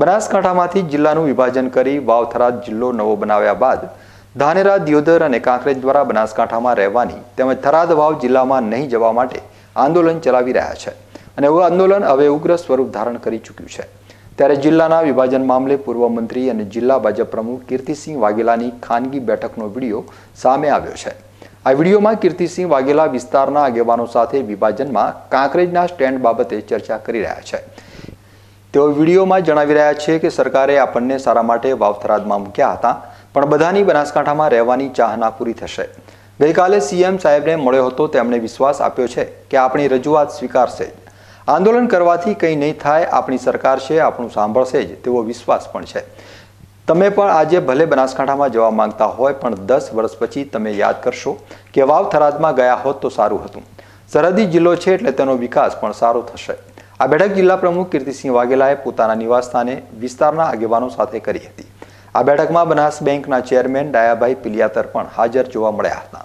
બનાસકાંઠામાંથી જિલ્લાનું વિભાજન કરી વાવ થરાદ જિલ્લો નવો બનાવ્યા બાદ ધાનેરા, દિયોદર અને કાંકરેજ દ્વારા બનાસકાંઠામાં રહેવાની તેમજ થરાદ વાવ જિલ્લામાં નહીં જવા માટે આંદોલન ચલાવી રહ્યા છે અને એવું આંદોલન હવે ઉગ્ર સ્વરૂપ ધારણ કરી ચૂક્યું છે. ત્યારે જિલ્લાના વિભાજન મામલે પૂર્વ મંત્રી અને જિલ્લા ભાજપ પ્રમુખ કીર્તિસિંહ વાઘેલાની ખાનગી બેઠકનો વીડિયો સામે આવ્યો છે. આ વિડીયોમાં કીર્તિસિંહ વાઘેલા વિસ્તારના આગેવાનો સાથે વિભાજનમાં કાંકરેજના સ્ટેન્ડ બાબતે ચર્ચા કરી રહ્યા છે. તેઓ વિડીયોમાં જણાવી રહ્યા છે કે સરકારે આપણને સારા માટે વાવથરાદમાં મૂક્યા હતા, પણ બધાની બનાસકાંઠામાં રહેવાની ચાહના પૂરી થશે. ગઈકાલે સીએમ સાહેબને મળ્યો હતો, તેમણે વિશ્વાસ આપ્યો છે કે આપણી રજૂઆત સ્વીકારશે. આંદોલન કરવાથી કંઈ નહીં થાય, આપણી સરકાર છે, આપણું સાંભળશે જ તેવો વિશ્વાસ પણ છે. તમે પણ આજે ભલે બનાસકાંઠામાં જવા માંગતા હોય, પણ દસ વર્ષ પછી તમે યાદ કરશો કે વાવ થરાદમાં ગયા હોત તો સારું હતું. સરહદી જિલ્લો છે એટલે તેનો વિકાસ પણ સારો થશે. આ બેઠક જિલ્લા પ્રમુખ કીર્તિસિંહ વાઘેલાએ પોતાના નિવાસસ્થાને વિસ્તારના આગેવાનો સાથે કરી હતી. આ બેઠકમાં બનાસ બેંકના ચેરમેન ડાયાભાઈ પિલિયાતર પણ હાજર જોવા મળ્યા હતા.